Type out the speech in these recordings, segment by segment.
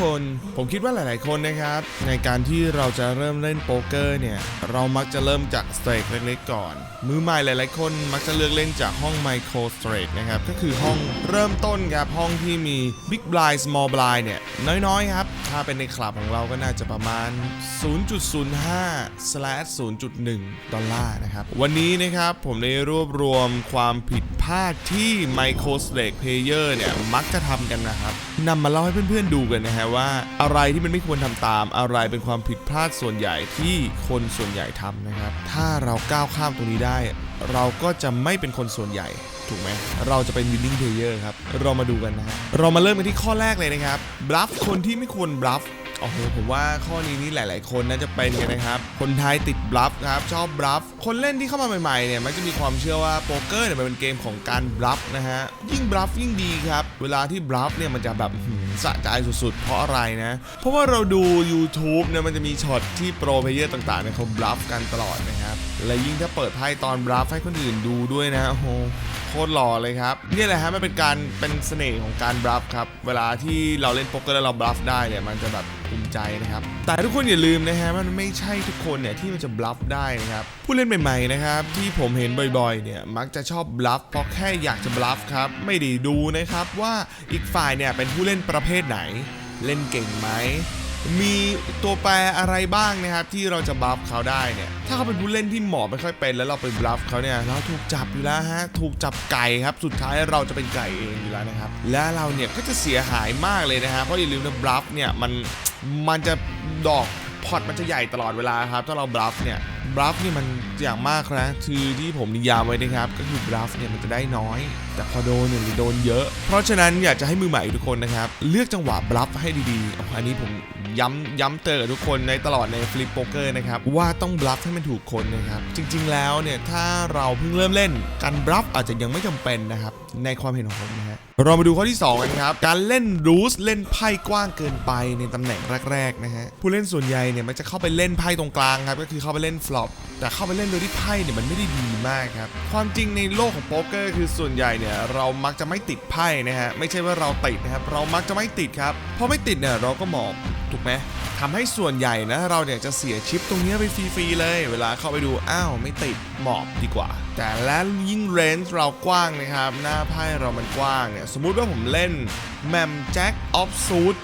คน ผมคิดว่าหลาย ๆ คนนะครับ ในการที่เราจะเริ่มเล่นโป๊กเกอร์เนี่ย เรามักจะเริ่มจากสเตรกเล็ก ๆ ก่อน มือใหม่หลาย ๆ คนมักจะเลือกเล่นจากห้องไมโครสเตรกนะครับ ก็คือห้องเริ่มต้นครับ ห้องที่มี Big Blind Small Blind เนี่ย น้อย ๆ ครับ ถ้าเป็นในคลับของเราก็น่าจะประมาณ 0.05/0.1 ดอลลาร์นะครับ วันนี้นะครับผมได้รวบรวมความผิดพลาดที่ Micro s t a k e Player เนี่ยมักจะทำกันนะครับ นำมาเล่าให้เพื่อนๆดูกันนะฮะว่า อะไรที่มันไม่ควรทำตาม อะไรเป็นความผิดพลาดส่วนใหญ่ที่คนส่วนใหญ่ทำนะครับ ถ้าเราก้าวข้ามตรงนี้ได้ เราก็จะไม่เป็นคนส่วนใหญ่ถูกไหมเราจะเป็น winning player ครับ เรามาดูกันนะฮะเรามาเริ่มกันที่ข้อแรกเลยนะครับบลัฟคนที่ไม่ควรบลัฟ โอ้โหผมว่าข้อนี้นี่หลาย ๆ คนน่าจะเป็นกันนะครับ คนไทยติด bluff ครับชอบ bluff คนเล่นที่เข้ามาใหม่ ๆ เนี่ยมักจะมีความเชื่อว่าโป๊กเกอร์เนี่ยมันเป็นเกมของการ bluff นะฮะยิ่ง bluff ยิ่งดีครับ เวลาที่ bluff เนี่ยมันจะแบบ สะใจสุดๆ เพราะอะไรนะ เพราะว่าเราดู YouTube เนี่ยมันจะมีช็อตที่โปรเพลเยอร์ต่างๆเนี่ยเขา bluff กันตลอดนะครับ และยิ่งถ้าเปิดไพ่ตอน bluff ให้คนอื่นดูด้วยนะโอ้โหโคตรหล่อเลยครับนี่แหละฮะมันเป็นการเป็นเสน่ห์ของการบลัฟครับ เวลาที่เราเล่นโป๊กเกอร์แล้วเราบลัฟได้เนี่ยมันจะแบบภูมิใจนะครับ แต่ทุกคนอย่าลืมนะฮะมันไม่ใช่ทุกคนเนี่ยที่มันจะบลัฟได้นะครับ ผู้เล่นใหม่ๆนะครับที่ผมเห็นบ่อยๆเนี่ยมักจะชอบบลัฟเพราะแค่อยากจะบลัฟครับไม่ได้ดูนะครับว่าอีกฝ่ายเนี่ยเป็นผู้เล่นประเภทไหน เล่นเก่งไหม มีตัวแปรอะไรบ้างนะครับ ที่เราจะบัฟเขาได้เนี่ย ถ้าเขาเป็นผู้เล่นที่หมอไม่ค่อยเป็นแล้วเราไปบัฟเขาเนี่ยเราถูกจับอยู่แล้วฮะ ถูกจับไก่ครับ สุดท้ายเราจะเป็นไก่เองอยู่แล้วนะครับ และเราเนี่ยก็จะเสียหายมากเลยนะฮะ เพราะอย่าลืมนะบัฟเนี่ยมันมันจะดอกพอตมันจะใหญ่ตลอดเวลาครับ ถ้าเราบัฟเนี่ยบัฟนี่มันอย่างมากนะคือที่ผมนิยามไว้นะครับ ก็คือบัฟเนี่ยมันจะได้น้อย แต่พอโดนเนี่ยจะโดนเยอะ เพราะฉะนั้นอยากจะให้มือใหม่ทุกคนนะครับ เลือกจังหวะบลัฟให้ดีๆอันนี้ผมย้ำย้ำเตือนทุกคนในตลอดในฟลิปโป๊กเกอร์นะครับ ว่าต้องบลัฟให้มันถูกคนนะครับ จริงๆแล้วเนี่ย ถ้าเราเพิ่งเริ่มเล่น การบลัฟอาจจะยังไม่จำเป็นนะครับ ในความเห็นของผมนะฮะเรามาดูข้อที่2กันครับ การเล่นรูสเล่นไพ่กว้างเกินไปในตำแหน่งแรกๆนะฮะผู้เล่นส่วนใหญ่เนี่ยมันจะเข้าไปเล่นไพ่ตรงกลางครับก็คือเข้าไปเล่นฟลอปแต่เข้าไปเล่นโดยที่ไพ่เนี่ยมันไม่ได้ดีมากครับ ความจริงในโลกของโป๊กเกอร์คือส่วนใหญ่เนี่ยเรามักจะไม่ติดไพ่นะฮะ ไม่ใช่ว่าเราติดนะครับ เรามักจะไม่ติดครับ พอไม่ติดเนี่ยเราก็หมอบถูกไหมทำให้ส่วนใหญ่นะเราเนี่ยจะเสียชิปตรงนี้ไปฟรีๆเลย เวลาเข้าไปดูอ้าวไม่ติดหมอบดีกว่า แต่แล้วยิ่งเรนจ์เรากว้างนะครับ หน้าไพ่เรามันกว้างเนี่ยสมมุติว่าผมเล่นแมมแจ็คออฟซูด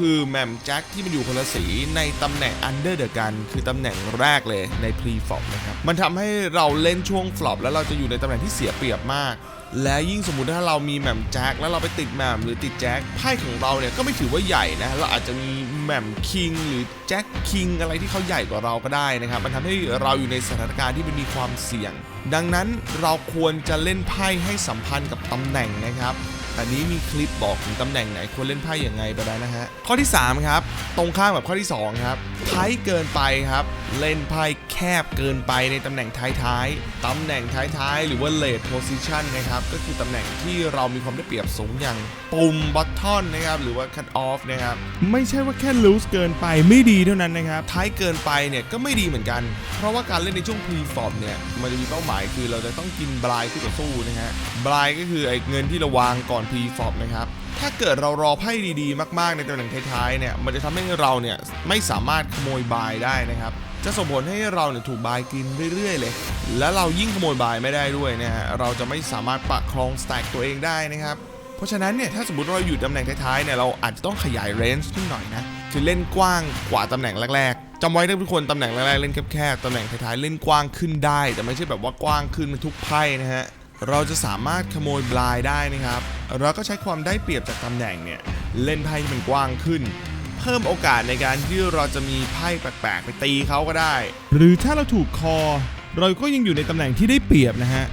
คือแมมแจ็คที่มันอยู่คนละสีในตำแหน่ง Under the Gun คือตำแหน่งแรกเลยใน Pre Flop นะครับ มันทำให้เราเล่นช่วง Flop แล้วเราจะอยู่ในตำแหน่งที่เสียเปรียบมาก และยิ่งสมมุติถ้าเรามีแมมแจ็คแล้วเราไปติดแมมหรือติดแจ็คไพ่ของเราเนี่ยก็ไม่ถือว่าใหญ่นะ เราอาจจะมีแมมคิงหรือแจ็คคิงอะไรที่เขาใหญ่กว่าเราก็ได้นะครับ มันทำให้เราอยู่ในสถานการณ์ที่มันมีความเสี่ยง ดังนั้นเราควรจะเล่นไพ่ให้สัมพันธ์กับตำแหน่งนะครับ อันนี้มีคลิปบอกถึงตำแหน่งไหนควรเล่นไพ่อย่างไงไปแล้วนะฮะ ข้อที่ 3 ครับ ตรงข้ามกับข้อที่ 2 ครับไพ่เกินไปครับ เล่นไพ่แคบเกินไปในตำแหน่งท้ายๆ ตำแหน่งท้ายๆ หรือว่า late position นะครับ ก็คือตำแหน่งที่เรามีความได้เปรียบสูงอย่างปุ่ม button นะครับ หรือว่า cut off นะครับ ไม่ใช่ว่าแค่ loose เกินไปไม่ดีเท่านั้นนะครับ ท้ายเกินไปเนี่ยก็ไม่ดีเหมือนกัน เพราะว่าการเล่นในช่วง pre flop เนี่ย มันจะมีเป้าหมายคือเราจะต้องกินบลายคู่ต่อสู้นะฮะ บลายก็คือไอ้เงินที่เราวางก่อน pre flop นะครับ ถ้าเกิดเรารอไพ่ดีๆ มากๆ ในตำแหน่งท้ายๆเนี่ย มันจะทำให้เราเนี่ยไม่สามารถขโมยบายได้นะครับ จะส่งผลให้เราเนี่ยถูกบายกินเรื่อยๆเลย แล้วเรายิ่งขโมยบายไม่ได้ด้วยนะฮะ เราจะไม่สามารถปะครองสแต็กตัวเองได้นะครับ เพราะฉะนั้นเนี่ยถ้าสมมติเราอยู่ตำแหน่งท้ายๆเนี่ยเราอาจจะต้องขยายเรนจ์ขึ้นหน่อยนะคือเล่นกว้างกว่าตำแหน่งแรกๆจำไว้นะทุกคนตำแหน่งแรกๆเล่นแคบๆตำแหน่งท้ายๆเล่นกว้างขึ้นได้ แต่ไม่ใช่แบบว่ากว้างขึ้นเป็นทุกไพ่นะฮะ เราจะสามารถขโมยบลายได้นะครับ เราก็ใช้ความได้เปรียบจากตำแหน่งเนี่ยเล่นไพ่ที่มันกว้างขึ้น เพิ่มโอกาสในการที่เราจะมีไพ่แปลกๆ ไปตีเขาก็ได้ หรือถ้าเราถูกคอ เราก็ยังอยู่ในตำแหน่งที่ได้เปรียบนะฮะ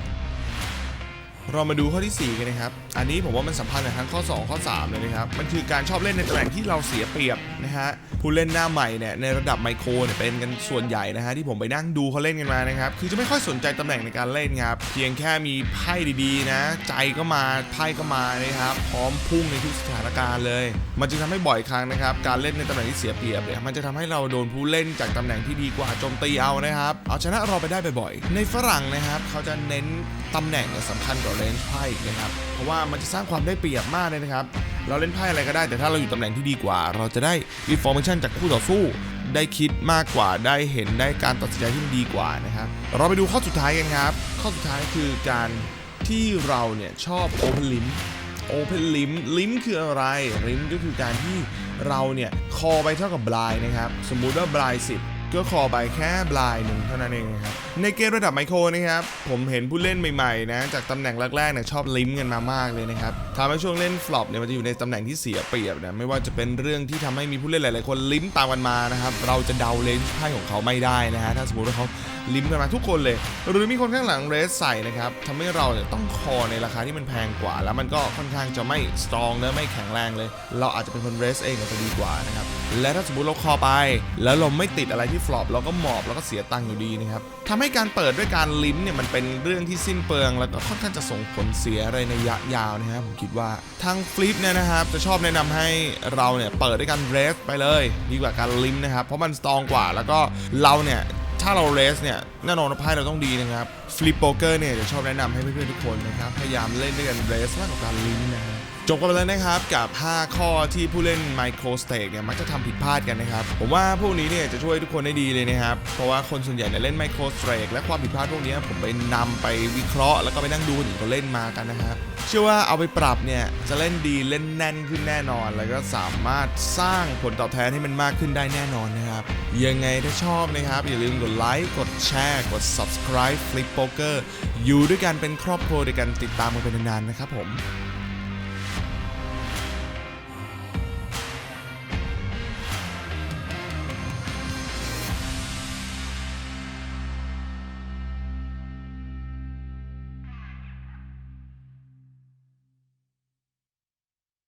เรามาดูข้อที่ 4 กันนะครับ อันนี้ผมว่ามันสัมพันธ์กับทั้งข้อ 2 ข้อ 3 เลยนะครับ มันคือการชอบเล่นในตำแหน่งที่เราเสียเปรียบนะฮะ ผู้เล่นหน้าใหม่เนี่ยในระดับไมโครเนี่ยเป็นกันส่วนใหญ่นะฮะที่ผมไปนั่งดูเขาเล่นกันมานะครับ คือจะไม่ค่อยสนใจตำแหน่งในการเล่นครับ เพียงแค่มีไพ่ดีๆนะ ใจก็มาไพ่ก็มานะครับ พร้อมพุ่งในทุกสถานการณ์เลย มันจึงทำให้บ่อยครั้งนะครับ การเล่นในตำแหน่งที่เสียเปรียบเนี่ย มันจะทำให้เราโดนผู้เล่นจากตำแหน่งที่ดีกว่าโจมตีเอานะครับ เอาชนะเราไปได้บ่อยๆ ในฝรั่งนะครับเขาจะเน้นตำแหน่งสำคัญกว่าเรนไพ่อีกนะครับ เพราะว่ามันจะสร้างความได้เปรียบมากเลยนะครับ เราเล่นไพ่อะไรก็ได้ แต่ถ้าเราอยู่ตำแหน่งที่ดีกว่า เราจะได้ information จากคู่ต่อสู้ ได้คิดมากกว่า ได้เห็น ได้การตัดสินใจที่ดีกว่านะครับ เราไปดูข้อสุดท้ายกันครับ ข้อสุดท้ายคือการที่เราเนี่ยชอบ open limp open limp limp คืออะไร limp ก็คือการที่เราเนี่ยคอไปเท่ากับบลายนะครับ สมมุติว่าบลาย10 ก็คอไปแค่บลายหนึ่งเท่านั้นเองนะครับ ในเกมระดับไมโครนะครับ ผมเห็นผู้เล่นใหม่ๆนะ จากตำแหน่งแรกๆเนี่ยชอบลิ้มกันมามากเลยนะครับทำให้ช่วงเล่นฟลอปเนี่ยมันจะอยู่ในตำแหน่งที่เสียเปรียบนะ ไม่ว่าจะเป็นเรื่องที่ทำให้มีผู้เล่นหลายๆคนลิ้มตามกันมานะครับ เราจะเดาเลนส์ไพ่ของเขาไม่ได้นะฮะ ถ้าสมมติว่าเขาลิ้มกันมาทุกคนเลย หรือมีคนข้างหลังเรสใส่นะครับทำให้เราเนี่ยต้องคอในราคาที่มันแพงกว่า แล้วมันก็ค่อนข้างจะไม่สตรองและไม่แข็งแรงเลย เราอาจจะเป็นคนเรสเองจจะดีกว่านะครับ และถ้าสมมติเราคอไป แล้วเราไม่ติดอะไรที่ฟลอปเราก็หมอบแล้วก็เสียตังค์อยู่ดีนะครับทำให้การเปิดด้วยการลิ้มเนี่ยมันเป็นเรื่องที่สิ้นเปลือง แล้วก็ค่อนข้างจะส่งผลเสียอะไรในระยะยาวนะครับผมคิดว่าทางฟลิปเนี่ยนะครับจะชอบแนะนำให้เราเนี่ยเปิดด้วยการเรสไปเลยดีกว่าการลิ้มนะครับเพราะมันสตรองกว่าแล้วก็เราเนี่ยถ้าเราเรสเนี่ยแน่นอนว่าไพ่เราต้องดีนะครับฟลิปโป๊กเกอร์เนี่ยจะชอบแนะนำให้เพื่อนๆทุกคนนะครับพยายามเล่นด้วยกันเรสมากกว่าการลิงก์นะฮะ จบกันไปแล้วนะครับกับ 5 ข้อที่ผู้เล่น Micro Stake เนี่ยมักจะทำผิดพลาดกันนะครับ ผมว่าพวกนี้เนี่ยจะช่วยทุกคนได้ดีเลยนะครับ เพราะว่าคนส่วนใหญ่เนี่ยเล่น Micro Stake และความผิดพลาดพวกนี้ผมไปนำไปวิเคราะห์แล้วก็ไปนั่งดูคนอื่นเขาเล่นมากันนะครับ เชื่อว่าเอาไปปรับเนี่ยจะเล่นดีเล่นแน่นขึ้นแน่นอน แล้วก็สามารถสร้างผลตอบแทนให้มันมากขึ้นได้แน่นอนนะครับ ยังไงถ้าชอบนะครับอย่าลืมกดไลค์กดแชร์กด subscribe Flip Poker อยู่ด้วยกันเป็นครอบครัวด้วยกันติดตามกันเป็นนานๆนะครับผม